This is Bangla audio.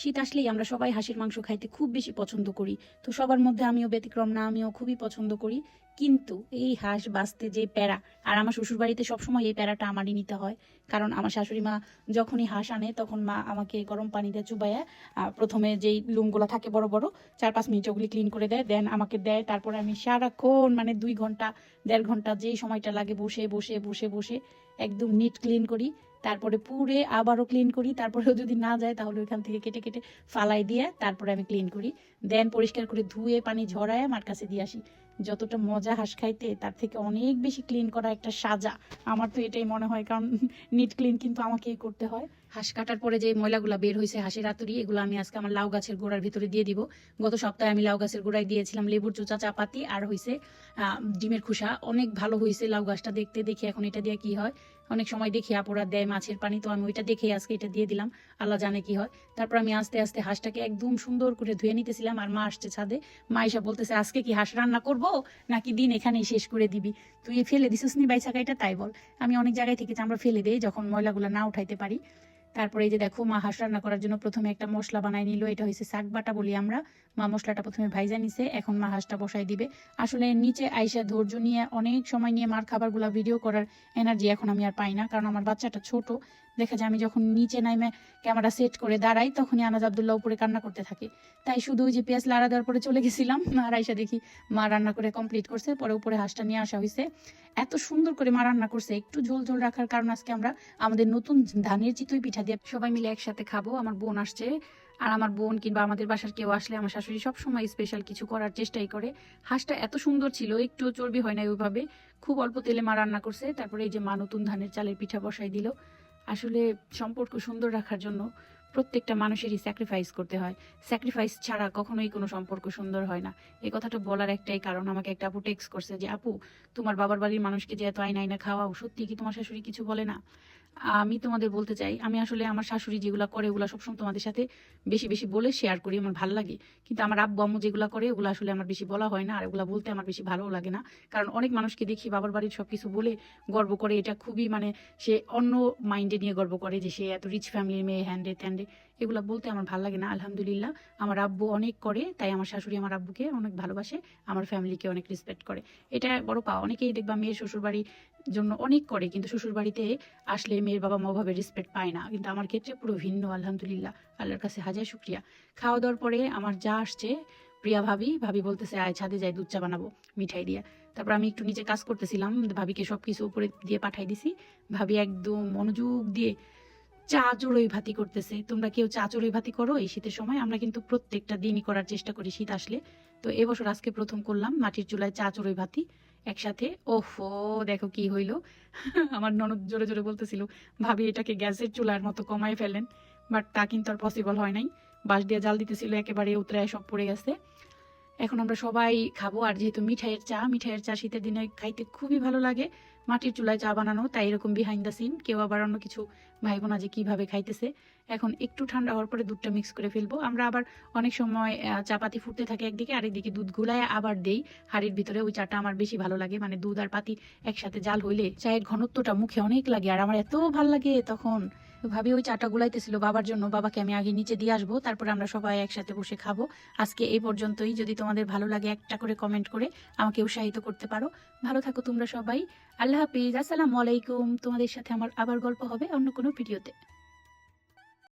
শীত আসলেই আমরা সবাই হাঁসের মাংস খাইতে খুব বেশি পছন্দ করি। তো সবার মধ্যে আমিও ব্যতিক্রম না, আমিও খুবই পছন্দ করি। কিন্তু এই হাঁস বাঁচতে যে প্যারা, আর আমার শ্বশুরবাড়িতে সবসময় এই প্যারাটা আমারই নিতে হয়। কারণ আমার শাশুড়ি মা যখনই হাঁস আনে, তখন মা আমাকে গরম পানিতে চুবাইয়া প্রথমে যেই লুমগুলো থাকে বড় বড়, চার পাঁচ মিনিট ওগুলি ক্লিন করে দেয় দেন আমাকে দেয়, তারপরে আমি সারাক্ষণ মানে দুই ঘণ্টা, দেড় ঘণ্টা যেই সময়টা লাগে বসে বসে বসে বসে একদম নিট ক্লিন করি। তারপরে পুরে আবারও ক্লিন করি, তারপরেও যদি না যায় তাহলে ওইখান থেকে কেটে কেটে ফালাই দিয়ে তারপরে আমি ক্লিন করি। দেন পরিষ্কার করে ধুয়ে পানি ঝরায় আমার কাছে দিয়ে আসি। যতটা মজা হাঁস খাইতে, তার থেকে অনেক বেশি ক্লিন করা একটা সাজা। আমার তো এটাই মনে হয়, কারণ নিট ক্লিন কিন্তু আমাকেই করতে হয়। হাঁস কাটার পরে যে ময়লাগুলো বের হয়েছে হাঁসের আতুরি, এগুলো আমি আজকে আমার লাউ গাছের গোড়ার ভিতরে দিয়ে দিব। গত সপ্তাহে আমি লাউ গাছের গোড়ায় দিয়েছিলাম লেবুর চোচা, চাপাতি, আর হয়েছে ডিমের খোসা। অনেক ভালো হয়েছে লাউ গাছটা দেখতে, দেখি এখন এটা দিয়ে কি হয়? অনেক সময় দেখি আপুরা দেয় মাছের পানি, তো আমি ওইটা দেখে আজকে এটা দিয়ে দিলাম। আল্লাহ জানে কি হয়। তারপর আমি আস্তে আস্তে হাঁসটাকে একদম সুন্দর করে ধুয়ে নিতেছিলাম আর মা আসছে ছাদে। মা এসে বলতেছে, আজকে কি হাঁস রান্না করব? নাকি দিন এখানেই শেষ করে দিবি? তুই ফেলে দিছিস নি বাইসাকা এটা তাই বল। আমি অনেক জায়গায় থেকে আমরা ফেলে দেই যখন ময়লাগুলো না উঠাইতে পারি। তারপরে এই যে দেখো, মা হাঁস রান্না করার জন্য প্রথমে একটা মশলা বানায় নিল। এটা হয়েছে শাক বাটা বলি আমরা। মা মশলাটা প্রথমে ভাইজা নিছে, এখন মা হাঁসটা বসাই দিবে। আসলে নিচে আইসা ধৈর্য নিয়ে, অনেক সময় নিয়ে মার খাবারগুলো ভিডিও করার এনার্জি এখন আমি আর পাই না, কারণ আমার বাচ্চাটা ছোট। দেখা যায় আমি যখন নিচে নামে ক্যামেরা সেট করে দাঁড়াই, তখনই আনাজ আবদুল্লাহ উপরে কান্না করতে থাকে। তাই শুধু ওই যে পেঁয়াজ লাড়া দেওয়ার পরে চলে গেছিলাম, আর আইসা দেখি মা রান্না করে কমপ্লিট করছে, পরে উপরে হাঁসটা নিয়ে আসা হয়েছে এত সুন্দর করে মা রান্না করছে, একটু ঝোল ঝোল রাখার কারণ আজকে আমরা আমাদের নতুন ধানের চিতই পিঠা দিয়ে সবাই মিলে একসাথে খাব, আমার বোন আসছে। আর আমার বোন কিংবা আমাদের বাসার কেউ আসলে আমার শাশুড়ি সবসময় স্পেশাল কিছু করার চেষ্টাই করে। হাঁসটা এত সুন্দর ছিল, একটু চর্বি হয় না ওইভাবে। খুব অল্প তেলে মা রান্না করছে, তারপরে এই যে মা নতুন ধানের চালের পিঠা বসাই দিল। আসলে সম্পর্ক সুন্দর রাখার জন্য প্রত্যেকটা মানুষেরই স্যাক্রিফাইস করতে হয়। স্যাক্রিফাইস ছাড়া কখনোই কোনো সম্পর্ক সুন্দর হয় না। এই কথাটা বলার একটাই কারণ। আমাকে একটা আপু টেক্স করছে যে, আপু, তোমার বাবার বাড়ির মানুষকে যে এত আইন আইনা খাওয়াও, সত্যি কি তোমার শাশুড়ি কিছু বলে না? আমি তোমাদের বলতে চাই, আমি আসলে আমার শাশুড়ি যেগুলো করে ওগুলো সবসময় তোমাদের সাথে বেশি বেশি বলে শেয়ার করি, আমার ভালো লাগে। কিন্তু আমার আব্বু আম্মু যেগুলো করে ওগুলো আসলে আমার বেশি বলা হয় না, আর ওগুলো বলতে আমার বেশি ভালো লাগে না। কারণ অনেক মানুষকে দেখি বাবার বাড়ির সব কিছু বলে গর্ব করে, এটা খুবই মানে সে অন্য মাইন্ডে নিয়ে গর্ব করে যে সে এত রিচ ফ্যামিলির মেয়ে হ্যান্ডে ত্যান্ডে এগুলো বলতে আমার ভালো লাগে না, আলহামদুলিল্লাহ। আমার আব্বু অনেক করে, তাই আমার শাশুড়ি আমার আব্বুকে অনেক ভালোবাসে, আমার ফ্যামিলিকে অনেক রেসপেক্ট করে। এটা বড় পাওয়া অনেকেই দেখবা মেয়ের শ্বশুরবাড়ির জন্য অনেক করে, কিন্তু শ্বশুরবাড়িতে আসলে মেয়ের বাবা মা ভাবে রেসপেক্ট পায় না। কিন্তু আমার ক্ষেত্রে পুরো ভিন্ন, আলহামদুলিল্লাহ। আল্লাহর কাছে হাজার শুক্রিয়া। খাওয়া দাওয়ার পরে আমার যা আসছে, প্রিয়া ভাবি ভাবি বলতেছে, আয়, ছাদে যাই, দুধ চা বানাবো, মিঠাই দিয়ে। তারপর আমি একটু নিচে কাজ করতেছিলাম, ভাবিকে সব কিছু উপরে দিয়ে পাঠাই দিছি। ভাবি একদম মনোযোগ দিয়ে চা চড়ই ভাতি করতেছে। তোমরা কেউ চা চড়ই ভাতি করো এই শীতের সময়, আমরা কিন্তু প্রত্যেকটা দিনই করার চেষ্টা করি শীত আসলে। তো এবছর আজকে প্রথম করলাম মাটির চুলায় চা চড়ই ভাতি। একসাথে? ওহো, দেখো কি হইল। আমার ননদ জোরে জোরে বলতেছিল, ভাবি, এটাকে গ্যাসের চুলার মতো কমায় ফেলেন। বাট তা কিন্তু আর পসিবল হয় নাই। বাঁশ দিয়ে জাল দিতেছিল, একেবারে উতরায় সব পড়ে গেছে। এখন আমরা সবাই খাব। আর যেহেতু মিঠাইয়ের চা মিঠাইয়ের চা শীতের দিনে খাইতে খুবই ভালো লাগে। মাটির চুলায় চা বানানো তাই এরকম বিহাইন্ড দ্য সিন কেউ আবার অন্য কিছু ভাইব না যে কীভাবে খাইতেছে। এখন একটু ঠান্ডা হওয়ার পরে দুধটা মিক্স করে ফেলব। আমরা আবার অনেক সময় আহ, চা পাতি ফুটতে থাকে একদিকে আরেকদিকে দুধ গুলায় আবার দেই। হাড়ির ভিতরে ওই চাটা আমার বেশি ভালো লাগে। মানে দুধ আর পাতি একসাথে জাল হইলে চায়ের ঘনত্বটা মুখে অনেক লাগে। আর আমার এত ভালো লাগে তখন। ভাবি ওই চাটা গুলাইতেছিল বাবার জন্য, বাবাকে আমি আগে নিচে দিয়ে আসব, তারপরে আমরা সবাই একসাথে বসে খাব। আজকে এই পর্যন্তই, যদি তোমাদের ভালো লাগে একটা করে কমেন্ট করে আমাকে উৎসাহিত করতে পারো। ভালো থাকো তোমরা সবাই, আল্লাহ হাফিজ, আসসালামু আলাইকুম। তোমাদের সাথে আমার আবার গল্প হবে অন্য কোনো ভিডিওতে